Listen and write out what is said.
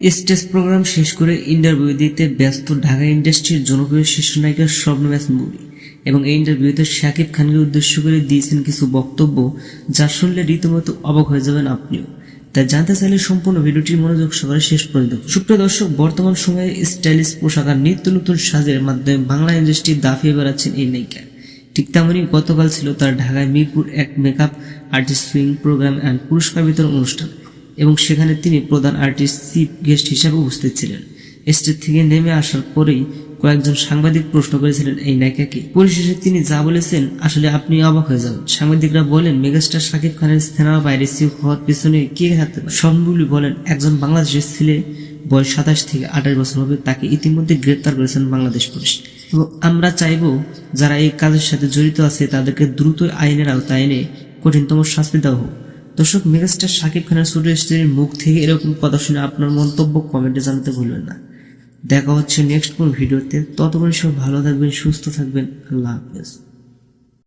Stage programme শেষ করে interview দিতে ব্যস্ত ঢাকা ইন্ডাস্ট্রির জনপ্রিয় শীর্ষ নায়িকা স্বপ্নব্যাস মুভি এবং এই ইন্টারভিউতে শাকিব খানকে উদ্দেশ্য করে দিয়েছেন কিছু বক্তব্য যা শুনলে রীতিমতো অবাক হয়ে যাবেন আপনিও। তাই জানতে চাইলে সম্পূর্ণ ভিডিওটি মনোযোগ সহকারে শেষ পর্যন্ত। সুপ্রিয় দর্শক, বর্তমান সময়ে স্টাইলিশ পোশাক আর নিত্য নতুন সাজের মাধ্যমে বাংলা ইন্ডাস্ট্রি দাফিয়ে বেড়াচ্ছেন এই নায়িকা। ঠিক তেমনই গতকাল ছিল তার ঢাকায় মিরপুর এক makeup artist swing program and পুরস্কার বিতরণ অনুষ্ঠান। এবং সেখানে তিনি প্রধান আর্টিস্ট চিফ গেস্ট হিসাবে উপস্থিত ছিলেন। স্টেজ থেকে নেমে আসার পরেই কয়েকজন সাংবাদিক প্রশ্ন করেছিলেন এই নায়িকাকে। পরিশেষে তিনি যা বলেছেন, আসলে আপনি অবাক হয়ে যাবেন। সাংবাদিকরা বলেন, মেগাস্টার শাকিব খানের সিনেমা পাইরেসি হওয়ার পিছনে কে থাকতে পারে? সবগুলি বলেন, একজন বাংলাদেশের ছেলে বয়স সাতাশ থেকে আঠাশ বছর হবে, তাকে ইতিমধ্যে গ্রেপ্তার করেছেন বাংলাদেশ পুলিশ। এবং আমরা চাইব, যারা এই কাজের সাথে জড়িত আছে, তাদেরকে দ্রুত আইনের আওতায় এনে কঠিনতম শাস্তি দেওয়া হোক। দর্শক, মেগাস্টার শাকিব খানের ছোট স্ত্রীর মুখ থেকে এরকম কথা শুনে আপনার মন্তব্য কমেন্টে জানাতে ভুলবেন না। দেখা হচ্ছে নেক্সট কোন ভিডিওতে। ততক্ষণ সব ভালো থাকবেন, সুস্থ থাকবেন। আল্লাহ হাফেজ।